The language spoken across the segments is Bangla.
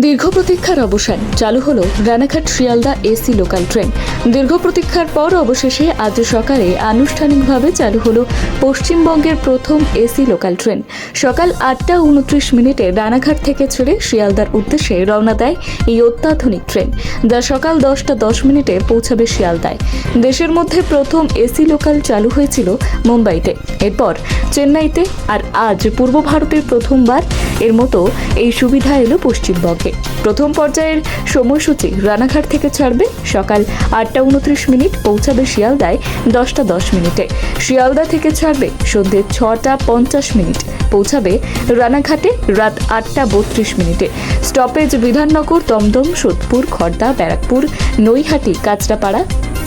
দীর্ঘ প্রতীক্ষার অবসান চালু হলো Ranaghat Sealdah AC local train. দীর্ঘ প্রতীক্ষার পর অবশেষে আজ সকালে আনুষ্ঠানিকভাবে চালু হলো পশ্চিমবঙ্গের প্রথম এসি লোকাল ট্রেন। সকাল আটটা উনত্রিশ মিনিটে রানাঘাট থেকে ছেড়ে শিয়ালদার উদ্দেশ্যে রওনা দেয় এই অত্যাধুনিক ট্রেন, যা সকাল দশটা দশ মিনিটে পৌঁছাবে শিয়ালদায়। দেশের মধ্যে প্রথম এসি লোকাল চালু হয়েছিল মুম্বাইতে। এরপর চেন্নাইতে, আর আজ পূর্ব ভারতের প্রথমবার এর মতো এই সুবিধা এলো পশ্চিমবঙ্গে। প্রথম পর্যায়ের সময়সূচি রানাঘাট থেকে ছাড়বে সকাল আটটা উনত্রিশ মিনিট, পৌঁছাবে শিয়ালদায় দশটা দশ মিনিটে। শিয়ালদা থেকে ছাড়বে সন্ধ্যে ছটা পঞ্চাশ মিনিট, পৌঁছাবে রানাঘাটে রাত আটটা বত্রিশ মিনিটে। স্টপেজ বিধাননগর, দমদম, সোদপুর খড়দা ব্যারাকপুর, নৈহাটি, কাঁচরাপাড়া,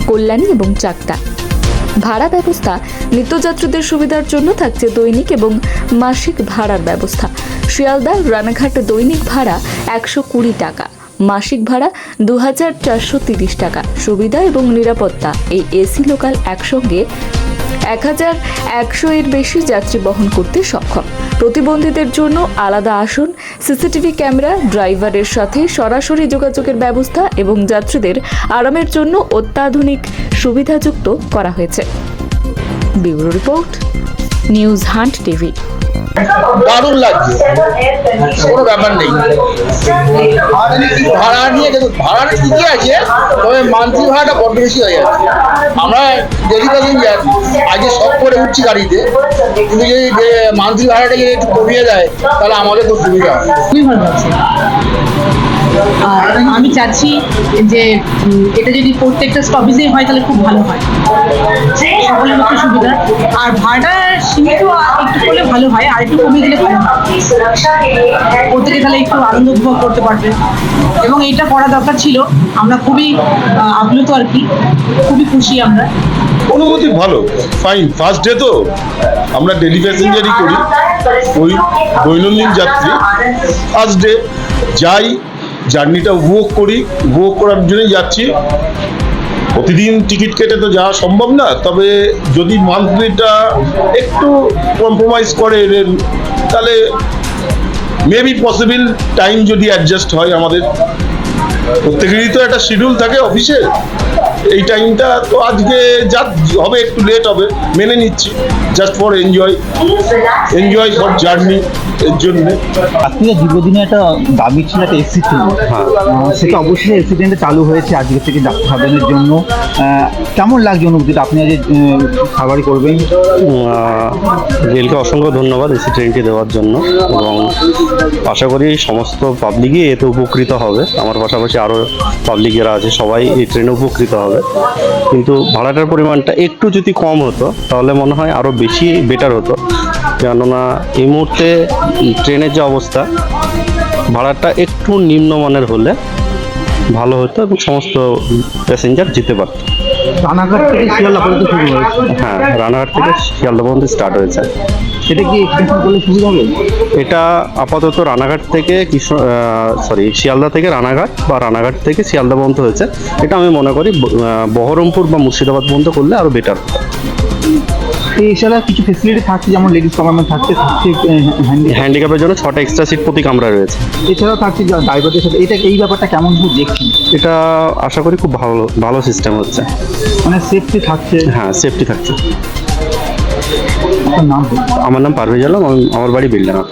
কল্যাণী এবং চাকদা। ভাড়া ব্যবস্থা, নিত্যযাত্রীদের সুবিধার জন্য থাকছে দৈনিক এবং মাসিক ভাড়ার ব্যবস্থা। শিয়ালদা রানাঘাট দৈনিক ভাড়া একশো কুড়ি টাকা, মাসিক ভাড়া দু হাজার চারশো তিরিশ টাকা। সুবিধা এবং নিরাপত্তা, এই এসি লোকাল একসঙ্গে এক হাজার একশো এর বেশি যাত্রী বহন করতে সক্ষম। প্রতিবন্ধীদের জন্য আলাদা আসন, সিসিটিভি ক্যামেরা, ড্রাইভারের সাথে সরাসরি যোগাযোগের ব্যবস্থা এবং যাত্রীদের আরামের জন্য অত্যাধুনিক সুবিধাযুক্ত করা হয়েছে। Bureau report, news hunt TV. দারুণ লাগছে। কোনো ব্যাপার নেই। ভাড়া নিয়ে দেখুন ভাড়াটা ঠিকই আছে, তবে মান্থলি ভাড়াটা বড্ড বেশি হয়ে যাচ্ছে। আমরা ডেলি প্যাসেঞ্জার আজকে সব করে উঠছি গাড়িতে। কিন্তু যদি মান্থলি ভাড়াটা যদি একটু কমিয়ে দেয়, তাহলে আমাদের খুব সুবিধা আমি চাচ্ছি যে এটা যদি প্রত্যেকটা স্টপেজে হয়, তাহলে খুব ভালো হয়। সকলের পক্ষে সুবিধা। আর ভাড়াটা সীমিত একটু করলে ভালো হয়, আর একটু কমিয়ে দিলে ভালো প্রত্যেকে তাহলে একটু আনন্দ উপভোগ করতে পারবে। এবং এটা করা দরকার ছিল। আমরা খুবই আপ্লুত আর কি। খুবই খুশি আমরা। অনুভূতি ভালো। ফাইন ফার্স্ট ডে তো আমরা ডেলি প্যাসেঞ্জারই করি। ওই দৈনন্দিন যাত্রী। ফার্স্ট ডে যাই জার্নিটা উপভোগ করি। উপভোগ করার জন্যই যাচ্ছি। প্রতিদিন টিকিট কেটে তো যাওয়া সম্ভব না, তবে যদি মান্থলিটা একটু কম্প্রোমাইজ করে তাহলে মেবি পসিবল টাইম যদি অ্যাডজাস্ট হয় আমাদের। প্রত্যেকেরই তো একটা শিডিউল থাকে অফিসে এই টাইমটা তো আজকে যা হবে একটু লেট হবে মেনে নিচ্ছি। Just for enjoy enjoy for journey এর জন্য। আপনি যে দীর্ঘদিনে একটা দাবি ছিল একটা এসি ট্রেন সেটা অবশ্যই এসি চালু হয়েছে আজকে থেকে সাধনের জন্য। কেমন লাগছে অনুভূতিটা? আপনি আজ সাবারি করবেন? রেলকে অসংখ্য ধন্যবাদ এসি ট্রেনটি দেওয়ার জন্য এবং আশা করি সমস্ত পাবলিকই এতে উপকৃত হবে। আমার পাশাপাশি আরও পাবলিকেরা আছে সবাই এই ট্রেনে উপকৃত হবে। কিন্তু ভাড়াটার পরিমাণটা একটু যদি কম হতো তাহলে মনে হয় আরও বেশি বেটার হতো। কেননা এই মুহূর্তে ট্রেনের যে অবস্থা ভাড়াটা একটু নিম্নমানের হলে ভালো হতো এবং সমস্ত প্যাসেঞ্জার যেতে পারতো। রানাঘাট থেকে শিয়ালদা পর্যন্ত শুরু হয়েছে। হ্যাঁ রানাঘাট থেকে শিয়ালদা পর্যন্ত স্টার্ট হয়েছে। সেটা কি এক্সটেনশন করলে সুবিধা হবে এটা আপাতত রানাঘাট থেকে সরি শিয়ালদা থেকে রানাঘাট বা রানাঘাট থেকে শিয়ালদা পর্যন্ত হয়েছে। এটা আমি মনে করি বহরমপুর বা মুর্শিদাবাদ পর্যন্ত করলে আরও বেটার এছাড়া কিছু ফেসিলিটি থাকছে যেমন লেডিস কমার্টমেন্ট থাকছে থাকছে হ্যান্ডি হ্যান্ডিক্যাপের জন্য ছটা এক্সট্রা সিট প্রতি কামরা রয়েছে। এছাড়াও থাকছে ড্রাইভারদের সাথে। এটা এই ব্যাপারটা কেমন ভাবে দেখছেন? এটা আশা করি খুব ভালো ভালো সিস্টেম হচ্ছে। মানে সেফটি থাকছে। হ্যাঁ সেফটি থাকছে। আমার নাম পারভেজ আলম আমার বাড়ি বিল্ডানা